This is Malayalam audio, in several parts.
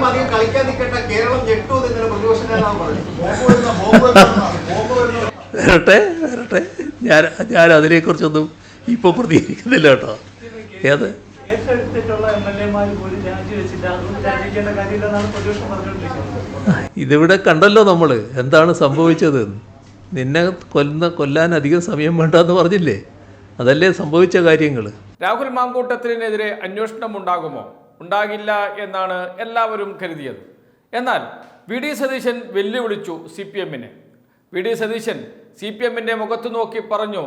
ഇനിയും അധികം കളിക്കാൻ നിൽക്കേണ്ട. കേരളം ഞെട്ടു എന്നിങ്ങനെ പ്രതിപക്ഷ നേതാവ് പറഞ്ഞു. വരട്ടെ വരട്ടെ. ഞാൻ ഞാൻ അതിനെക്കുറിച്ചൊന്നും ഇപ്പോൾ പ്രതികരിക്കുന്നില്ല കേട്ടോ. ഏത്? ഇതിവിടെ കണ്ടല്ലോ നമ്മൾ എന്താണ് സംഭവിച്ചത്? നിന്നെ കൊല്ലുന്ന കൊല്ലാൻ അധികം സമയം വേണ്ടെന്ന് പറഞ്ഞില്ലേ? അതല്ലേ സംഭവിച്ച കാര്യങ്ങൾ രാഹുൽ മാങ്കൂട്ടത്തിനെതിരെ അന്വേഷണം ഉണ്ടാകുമോ? ഉണ്ടാകില്ല എന്നാണ് എല്ലാവരും കരുതിയത്. എന്നാൽ വി ഡി സതീശൻ വെല്ലുവിളിച്ചു സി പി എമ്മിനെ. V D Satheesan C P എമ്മിന്റെ മുഖത്ത് നോക്കി പറഞ്ഞു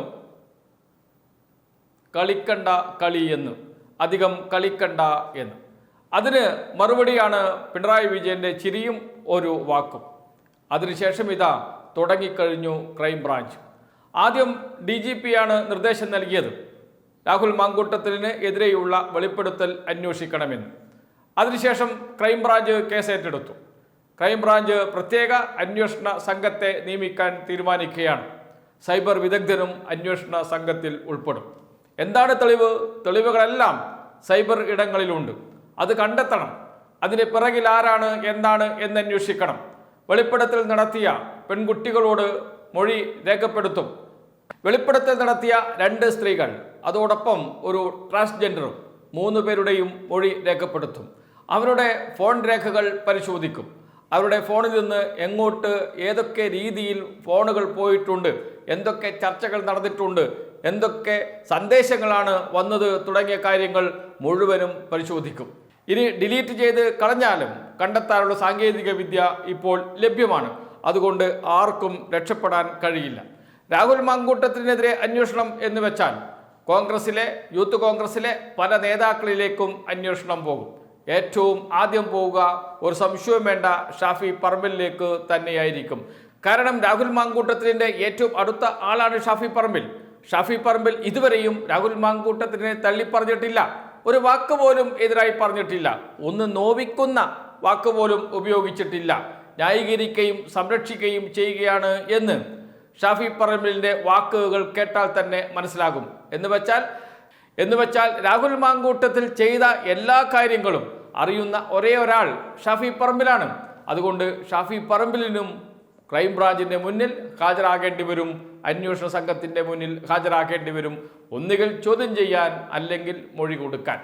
കളിക്കണ്ട കളി എന്ന്. അധികം കളിക്കണ്ട എന്ന്. അതിന് മറുപടിയാണ് പിണറായി വിജയന്റെ ചിരിയും ഒരു വാക്കും. അതിനുശേഷം ഇതാ തുടങ്ങിക്കഴിഞ്ഞു ക്രൈംബ്രാഞ്ച്. ആദ്യം ഡി ജി പിയാണ് നിർദ്ദേശം നൽകിയത്. രാഹുൽ മാങ്കൂട്ടത്തിന് എതിരെയുള്ള വെളിപ്പെടുത്തൽ അന്വേഷിക്കണമെന്ന്. അതിനുശേഷം ക്രൈംബ്രാഞ്ച് കേസ് ഏറ്റെടുത്തു ക്രൈംബ്രാഞ്ച് പ്രത്യേക അന്വേഷണ സംഘത്തെ നിയമിക്കാൻ തീരുമാനിക്കുകയാണ്. സൈബർ വിദഗ്ധനും അന്വേഷണ സംഘത്തിൽ ഉൾപ്പെടും. എന്താണ് തെളിവ്? തെളിവുകളെല്ലാം സൈബർ ഇടങ്ങളിലുണ്ട്. അത് കണ്ടെത്തണം. അതിന് പിറകിൽ ആരാണ് എന്താണ് എന്ന് അന്വേഷിക്കണം വെളിപ്പെടുത്തൽ നടത്തിയ പെൺകുട്ടികളോട് മൊഴി രേഖപ്പെടുത്തും. വെളിപ്പെടുത്തൽ നടത്തിയ രണ്ട് സ്ത്രീകൾ അതോടൊപ്പം ഒരു ട്രാൻസ്ജെൻഡറും മൂന്ന് പേരുടെയും മൊഴി രേഖപ്പെടുത്തും. അവരുടെ ഫോൺ രേഖകൾ പരിശോധിക്കും. അവരുടെ ഫോണിൽ നിന്ന് എങ്ങോട്ട് ഏതൊക്കെ രീതിയിൽ ഫോണുകൾ പോയിട്ടുണ്ട് എന്തൊക്കെ ചർച്ചകൾ നടന്നിട്ടുണ്ട് എന്തൊക്കെ സന്ദേശങ്ങളാണ് വന്നത് തുടങ്ങിയ കാര്യങ്ങൾ മുഴുവനും പരിശോധിക്കും. ഇനി ഡിലീറ്റ് ചെയ്ത് കളഞ്ഞാലും കണ്ടെത്താനുള്ള സാങ്കേതിക വിദ്യ ഇപ്പോൾ ലഭ്യമാണ്. അതുകൊണ്ട് ആർക്കും രക്ഷപ്പെടാൻ കഴിയില്ല. രാഹുൽ മാങ്കൂട്ടത്തിനെതിരെ അന്വേഷണം എന്ന് വെച്ചാൽ കോൺഗ്രസിലെ യൂത്ത് കോൺഗ്രസിലെ പല നേതാക്കളിലേക്കും അന്വേഷണം പോകും. ഏറ്റവും ആദ്യം പോവുക ഒരു സംശയവും വേണ്ട ഷാഫി പറമ്പിലേക്ക് തന്നെയായിരിക്കും. കാരണം രാഹുൽ മാങ്കൂട്ടത്തിന്റെ ഏറ്റവും അടുത്ത ആളാണ് ഷാഫി പറമ്പിൽ. ഷാഫി പറമ്പിൽ ഇതുവരെയും രാഹുൽ മാങ്കൂട്ടത്തിനെ തള്ളിപ്പറഞ്ഞിട്ടില്ല. ഒരു വാക്ക് പോലും എതിരായി പറഞ്ഞിട്ടില്ല. ഒന്ന് നോവിക്കുന്ന വാക്ക് പോലും ഉപയോഗിച്ചിട്ടില്ല. ന്യായീകരിക്കുകയും സംരക്ഷിക്കുകയും ചെയ്യുകയാണ് എന്ന് ഷാഫി പറമ്പിലിന്റെ വാക്കുകൾ കേട്ടാൽ തന്നെ മനസ്സിലാകും. എന്ന് വെച്ചാൽ എന്ന് വെച്ചാൽ രാഹുൽ മാങ്കൂട്ടത്തിൽ ചെയ്ത എല്ലാ കാര്യങ്ങളും അറിയുന്ന ഒരേ ഒരാൾ ഷാഫി പറമ്പിലാണ്. അതുകൊണ്ട് ഷാഫി പറമ്പിലിനും ക്രൈംബ്രാഞ്ചിന്റെ മുന്നിൽ ഹാജരാകേണ്ടി വരും അന്വേഷണ സംഘത്തിന്റെ മുന്നിൽ ഹാജരാക്കേണ്ടി വരും. ഒന്നുകിൽ ചോദ്യം ചെയ്യാൻ അല്ലെങ്കിൽ മൊഴി കൊടുക്കാൻ.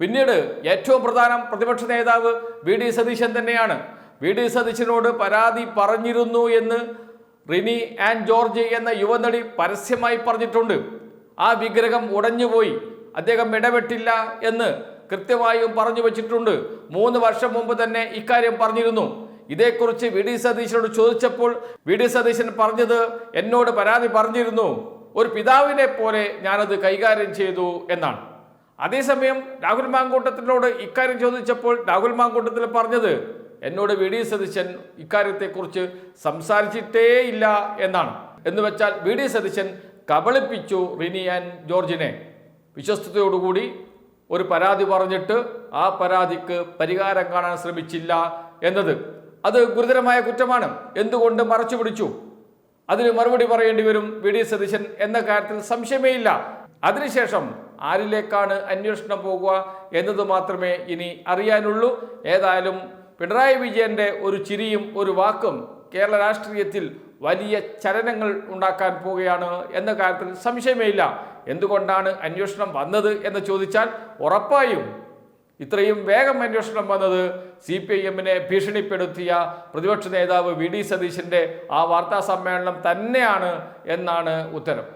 പിന്നീട് ഏറ്റവും പ്രധാനം പ്രതിപക്ഷ നേതാവ് വി ഡി സതീശൻ തന്നെയാണ്. വി ഡി സതീശനോട് പരാതി പറഞ്ഞിരുന്നു എന്ന് റിനി ആൻഡ് ജോർജ് എന്ന യുവനടി പരസ്യമായി പറഞ്ഞിട്ടുണ്ട്. ആ വിഗ്രഹം ഉടഞ്ഞുപോയി. അദ്ദേഹം ഇടപെട്ടില്ല എന്ന് കൃത്യമായും പറഞ്ഞു വച്ചിട്ടുണ്ട്. മൂന്ന് വർഷം മുമ്പ് തന്നെ ഇക്കാര്യം പറഞ്ഞിരുന്നു. ഇതേക്കുറിച്ച് വി. ഡി. സതീശനോട് ചോദിച്ചപ്പോൾ വി. ഡി. സതീശൻ പറഞ്ഞത് എന്നോട് പരാതി പറഞ്ഞിരുന്നു. ഒരു പിതാവിനെ പോലെ ഞാനത് കൈകാര്യം ചെയ്തു എന്നാണ്. അതേസമയം രാഹുൽ മാങ്കൂട്ടത്തിനോട് ഇക്കാര്യം ചോദിച്ചപ്പോൾ രാഹുൽ മാങ്കൂട്ടത്തിൽ പറഞ്ഞത് എന്നോട് വി. ഡി. സതീശൻ ഇക്കാര്യത്തെക്കുറിച്ച് സംസാരിച്ചിട്ടേ ഇല്ല എന്നാണ്. എന്ന് വെച്ചാൽ വി. ഡി. സതീശൻ കബളിപ്പിച്ചു റിനി ആൻഡ് ജോർജിനെ. വിശ്വസ്തയോടുകൂടി ഒരു പരാതി പറഞ്ഞിട്ട് ആ പരാതിക്ക് പരിഹാരം കാണാൻ ശ്രമിച്ചില്ല എന്നത് അത് ഗുരുതരമായ കുറ്റമാണ്. എന്തുകൊണ്ട് മറച്ചു പിടിച്ചു? അതിന് മറുപടി പറയേണ്ടി വരും വി. ഡി. സതീശൻ എന്ന കാര്യത്തിൽ സംശയമേ ഇല്ല അതിനുശേഷം ആരിലേക്കാണ് അന്വേഷണം പോകുക എന്നത് മാത്രമേ ഇനി അറിയാനുള്ളൂ. ഏതായാലും പിണറായി വിജയന്റെ ഒരു ചിരിയും ഒരു വാക്കും കേരള രാഷ്ട്രീയത്തിൽ വലിയ ചലനങ്ങൾ ഉണ്ടാക്കാൻ പോവുകയാണ് എന്ന കാര്യത്തിൽ സംശയമേ ഇല്ല എന്തുകൊണ്ടാണ് അന്വേഷണം വന്നത് എന്ന് ചോദിച്ചാൽ ഉറപ്പായും ഇത്രയും വേഗം അന്വേഷണം വന്നത് സി പി ഐ എമ്മിനെ ഭീഷണിപ്പെടുത്തിയ പ്രതിപക്ഷ നേതാവ് വി ഡി സതീശന്റെ ആ വാർത്താ സമ്മേളനം തന്നെയാണ് എന്നാണ് ഉത്തരം.